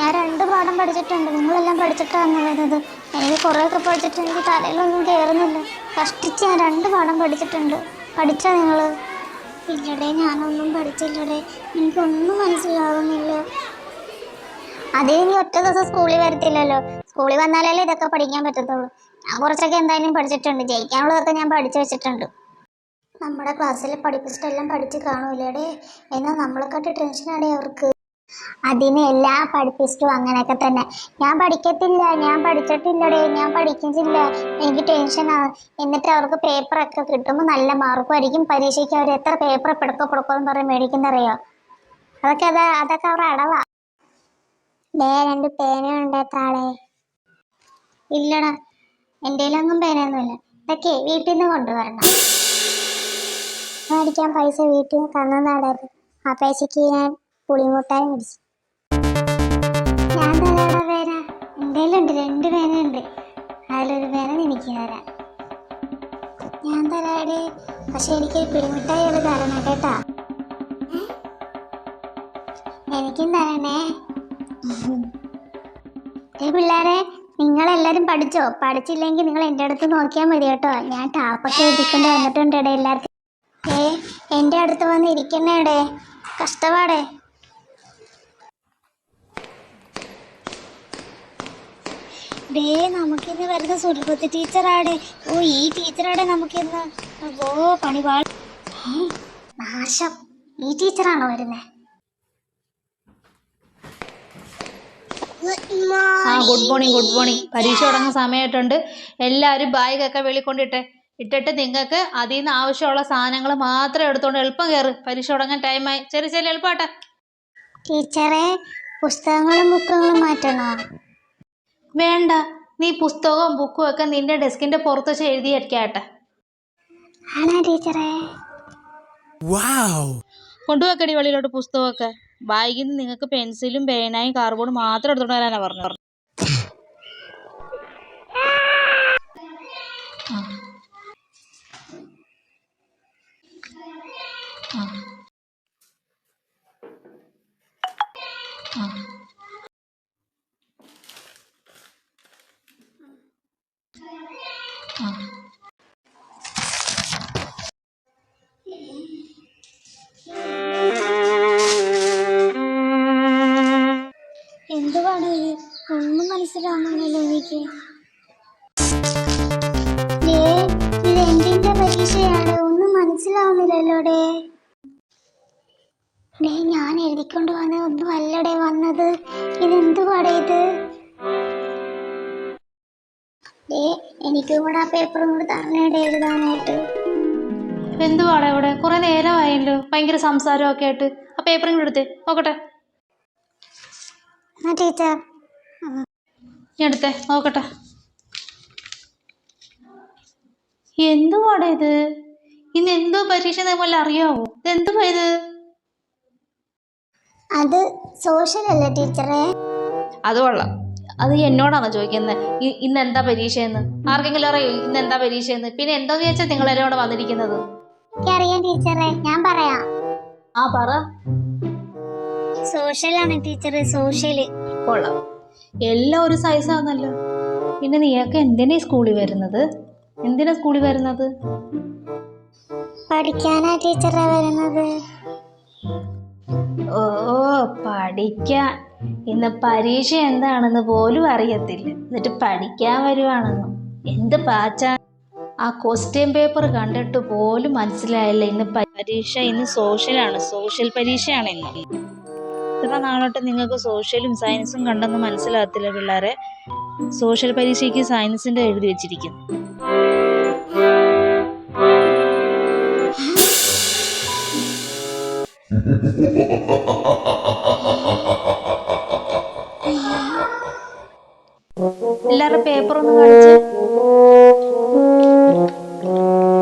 ഞാൻ രണ്ട് പാഠം പഠിച്ചിട്ടുണ്ട്. നിങ്ങളെല്ലാം പഠിച്ചിട്ടാണ് വരുന്നത്? എനിക്ക് കുറേയൊക്കെ പഠിച്ചിട്ട് എനിക്ക് തലയിലൊന്നും കയറുന്നില്ല കഷ്ടിച്ച് ഞാൻ രണ്ട് പാഠം പഠിച്ചിട്ടുണ്ട്. പഠിച്ചാ നിങ്ങൾ ഇല്ലടേ ഞാനൊന്നും പഠിച്ചില്ലടേ. എനിക്കൊന്നും മനസ്സിലാവുന്നില്ല. അതേ നീ ഒറ്റ ദിവസം സ്കൂളിൽ വരത്തില്ലല്ലോ. സ്കൂളിൽ വന്നാലല്ലേ ഇതൊക്കെ പഠിക്കാൻ പറ്റത്തുള്ളൂ. ഞാൻ കുറച്ചൊക്കെ എന്തായാലും പഠിച്ചിട്ടുണ്ട്. ജയിക്കാനുള്ളതൊക്കെ ഞാൻ പഠിച്ചു വെച്ചിട്ടുണ്ട്. നമ്മുടെ ക്ലാസ്സിൽ പഠിപ്പിച്ചിട്ടെല്ലാം പഠിച്ച് കാണൂലേടേ. എന്നാൽ നമ്മളെക്കാട്ട് ടെൻഷനാടേ അവർക്ക്? അതിന് എല്ലാ പഠിപ്പിച്ചിട്ടും അങ്ങനെയൊക്കെ തന്നെ. ഞാൻ പഠിക്കത്തില്ല ഞാൻ പഠിച്ചിട്ടില്ലടേ ഞാൻ പഠിക്കുന്നില്ല. എനിക്ക് ടെൻഷനാണ് എന്നിട്ട് അവർക്ക് പേപ്പറൊക്കെ കിട്ടുമ്പോൾ നല്ല മാർക്കും ആയിരിക്കും. പരീക്ഷയ്ക്ക് അവർ എത്ര പേപ്പർ പെടുക്കോ പിടക്കോ എന്ന് പറഞ്ഞ് മേടിക്കുന്നറിയോ? അതൊക്കെ അത് അതൊക്കെ അവരുടെ അടവാ. ദേ രണ്ട് പേനയുണ്ട് താളെ ഇല്ലടാ എന്റെ കയ്യിലൊന്നും പേനയൊന്നുമില്ല ഇതൊക്കെ വീട്ടിൽ നിന്ന് കൊണ്ടുവരണം. മേടിക്കാൻ പൈസ വീട്ടിൽ നിന്ന് തന്നതാടത് ആ പൈസക്ക് ഞാൻ പുളിമുട്ടായി മേടിച്ചു ഞാൻ തരാടാ എന്തെങ്കിലും ഉണ്ട് രണ്ട് പേനയുണ്ട് അതിലൊരു പേന എനിക്ക് തരാം. ഞാൻ തരാടേ പക്ഷെ എനിക്ക് പുളിമുട്ടായി തരണം കേട്ടാ? എനിക്കും തരണേ. ഏ പിള്ളേരെ നിങ്ങളെല്ലാരും പഠിച്ചോ? പഠിച്ചില്ലെങ്കിൽ നിങ്ങൾ എന്റെ അടുത്ത് നോക്കിയാൽ മതി കേട്ടോ. ഞാൻ ടാപ്പൊക്കെ എഴുതിക്കൊണ്ട് വന്നിട്ടുണ്ട് ഇടേ എല്ലാവർക്കും ഏ എന്റെ അടുത്ത് വന്ന് ഇരിക്കണേടേ ഡേ നമുക്കിന്ന് വരുന്ന സുൽഭത്ത് ടീച്ചറാടെ ഓ ഈ ടീച്ചറാടെ നമുക്കിന്ന്. ഓ പണിപാൾ ഏ, നാശം. ഈ ടീച്ചറാണോ വരുന്നേ? ആ ഗുഡ് മോർണിംഗ് ഗുഡ് മോർണിംഗ് പരീക്ഷ തുടങ്ങുന്ന സമയമായിട്ടുണ്ട്. എല്ലാവരും ബാഗൊക്കെ വെളിക്കൊണ്ടിട്ടെ ഇട്ടിട്ട് നിങ്ങൾക്ക് അതിൽ നിന്ന് ആവശ്യമുള്ള സാധനങ്ങൾ മാത്രം എടുത്തോണ്ട് എളുപ്പം കയറ് പരീക്ഷ തുടങ്ങാൻ ടൈമായി ചെറിയ ചെറിയ എളുപ്പമാട്ടെ ടീച്ചറെ പുസ്തകങ്ങളും ബുക്കുകളും മാറ്റണോ? വേണ്ട നീ പുസ്തകവും ബുക്കും ഒക്കെ നിന്റെ ഡെസ്കിന്റെ പുറത്ത് വെച്ച് എഴുതി വെക്കാട്ടെ ആണോ ടീച്ചറെ? കൊണ്ടുവെക്കടി വെളിയിലോട്ട് പുസ്തകമൊക്കെ. ബാഗിൽ നിങ്ങൾക്ക് പെൻസിലും പേനായും കാർബോർഡും മാത്രം എടുത്തോണ്ട് വരാനാ പറഞ്ഞു. ആ. ഒന്നും മനസ്സിലാവുന്നില്ല എനിക്ക്. ദേ, ഇത് എന്തിന്റെ പരീക്ഷയാണ്? ഒന്നും ഡേ. ഞാൻ എഴുതിക്കൊണ്ട് വന്ന ഒന്നും അല്ലടേ വന്നത്. ഇതെന്ത് ഇത്? ഡേ എനിക്കും കൂടെ ആ പേപ്പറും കൂടെ തരണേടെ എഴുതാനായിട്ട്. എന്തുവാടാ ഇവിടെ കുറെ നേരമായല്ലോ. ഭയങ്കര സംസാരമൊക്കെ ആയിട്ട്. ആ പേപ്പറും കൂടെ എടുത്തേ. നോക്കട്ടെ. ടീച്ചർ. ഞാൻ എടുത്തേ നോക്കട്ടെ. എന്തുവാടാ ഇത്? ഇന്ന് എന്തോ പരീക്ഷ വല്ല അറിയാവോ? ഇത് എന്തുവാ ഇത്? അത് സോഷ്യൽ അല്ല ടീച്ചറേ? അത് കൊള്ളാം. അത് എന്നോടാണോ ചോദിക്കുന്നത് ഇന്ന് എന്താ പരീക്ഷയെന്ന്? ആർക്കെങ്കിലും അറിയോ? ഇന്ന് എന്താ പരീക്ഷയെന്ന്? പിന്നെ എന്തോ ചോദിച്ചാ നിങ്ങൾ ഇവിടെ വന്നിരിക്കുന്നത്? എനിക്കറിയാം ടീച്ചറേ. ഞാൻ പറയാം. ആ പറ. സോഷ്യലാണ് ടീച്ചർ സോഷ്യൽ കൊള്ളാം. എല്ലാം ഒരു സൈസാന്നല്ലോ പിന്നെ നീയൊക്കെ എന്തിനാ സ്കൂളിൽ വരുന്നത്? എന്തിനാ സ്കൂളിൽ വരുന്നത്? പഠിക്കാനാ ടീച്ചറെ വരുന്നത്. ഓ പഠിക്കാൻ. ഇന്ന് പരീക്ഷ എന്താണെന്ന് പോലും അറിയത്തില്ല. എന്നിട്ട് പഠിക്കാൻ വരുവാണെന്നും? എന്ത് പാച്ചാ? ആ ക്വസ്റ്റ്യൻ പേപ്പർ കണ്ടിട്ട് പോലും മനസ്സിലായില്ല. ഇന്ന് പരീക്ഷ ഇന്ന് സോഷ്യലാണ് സോഷ്യൽ പരീക്ഷയാണ് ഇന്ന്. ഇത്ര നാളോട്ട് നിങ്ങൾക്ക് സോഷ്യലും സയൻസും കണ്ടെന്ന് മനസ്സിലാകത്തില്ല പിള്ളേരെ? സോഷ്യൽ പരീക്ഷയ്ക്ക് സയൻസിന്റെ എഴുതി വെച്ചിരിക്കുന്നു. എല്ലാവരുടെ പേപ്പർ ഒന്ന് കാണിച്ച്.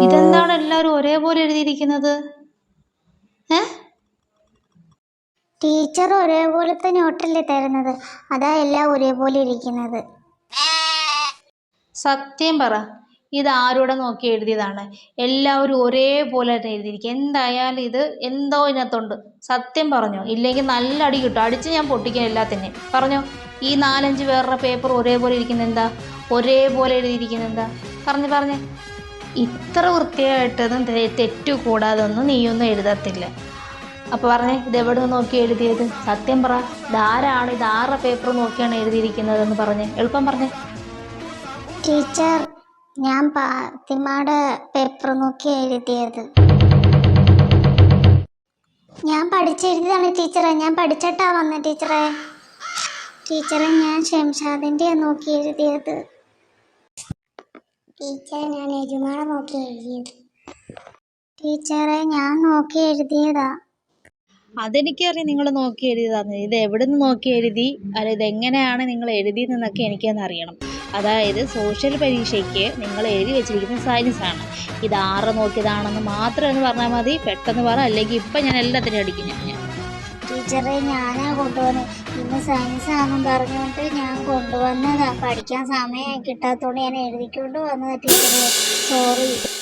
ഇതെന്താണ് എല്ലാരും ഒരേപോലെ എഴുതിയിരിക്കുന്നത് ഏ ടീച്ചർ ഒരേപോലത്തെ നോട്ടല്ലേ തരുന്നത്. അതാ എല്ലാം ഒരേപോലെ ഇരിക്കുന്നത്. സത്യം പറ. ഇത് ആരോടെ നോക്കി എഴുതിയതാണ്? എല്ലാവരും ഒരേപോലെ തന്നെ എഴുതിയിരിക്കുക. എന്തായാലും ഇത് എന്തോ ഇതിനകത്തുണ്ട്. സത്യം പറഞ്ഞോ? ഇല്ലെങ്കിൽ നല്ല അടി കിട്ടും. അടിച്ച് ഞാൻ പൊട്ടിക്കാൻ എല്ലാത്തിനെയും. പറഞ്ഞോ? ഈ നാലഞ്ച് പേരുടെ പേപ്പർ ഒരേപോലെ ഇരിക്കുന്ന എന്താ? ഒരേപോലെ എഴുതിയിരിക്കുന്ന എന്താ? പറഞ്ഞു പറഞ്ഞേ. ഇത്ര വൃത്തിയായിട്ടതും തെ- തെറ്റു കൂടാതെ ഒന്നും നീയൊന്നും എഴുതത്തില്ല. അപ്പോൾ പറഞ്ഞേ ഇത് എവിടെ നിന്ന് നോക്കി എഴുതിയത്? സത്യം പറ ഇതാരാണ് ഇത് ആരുടെ പേപ്പർ നോക്കിയാണ് എഴുതിയിരിക്കുന്നത് എന്ന് പറഞ്ഞേ. എളുപ്പം പറഞ്ഞേ. ടീച്ചർ ഞാൻ പാത്തിമാടെ പേപ്പർ നോക്കി എഴുതിയത്. ഞാൻ പഠിച്ചെഴുതിയതാണ് ടീച്ചറെ. ഞാൻ പഠിച്ചിട്ടാ വന്ന ടീച്ചറെ. ടീച്ചറെ ഞാൻ ഷംഷാദിന്റെ നോക്കി എഴുതിയത്. ടീച്ചറെ ഞാൻ യജമാനെ നോക്കി എഴുതിയത്. ടീച്ചറെ ഞാൻ നോക്കി എഴുതിയതാ. അതെനിക്കറിയാം നിങ്ങൾ നോക്കി എഴുതിയതാന്ന്. ഇത് എവിടെ നിന്ന് നോക്കി എഴുതി? അല്ല ഇത് എങ്ങനെയാണ് നിങ്ങൾ എഴുതിയതെന്നൊക്കെ എനിക്കൊന്ന് അറിയണം. അതായത് സോഷ്യൽ പരീക്ഷയ്ക്ക് നിങ്ങൾ എഴുതി വെച്ചിരിക്കുന്ന സയൻസ് ആണ്. ഇത് ആറ് നോക്കിയതാണെന്ന് മാത്രം എന്ന് പറഞ്ഞാൽ മതി. പെട്ടെന്ന് പറ. അല്ലെങ്കിൽ ഇപ്പം ഞാൻ എല്ലാത്തിനും അടിക്കും. ഞാൻ ടീച്ചറെ ഞാനാ കൊണ്ടുവന്നത് ഇന്ന് സയൻസ് ആണെന്ന് പറഞ്ഞുകൊണ്ട് ഞാൻ കൊണ്ടുവന്നതാ. പഠിക്കാൻ സമയം കിട്ടാത്തതുകൊണ്ട് ഞാൻ എഴുതിക്കൊണ്ട് വന്നതാ ടീച്ചറെ. സോറി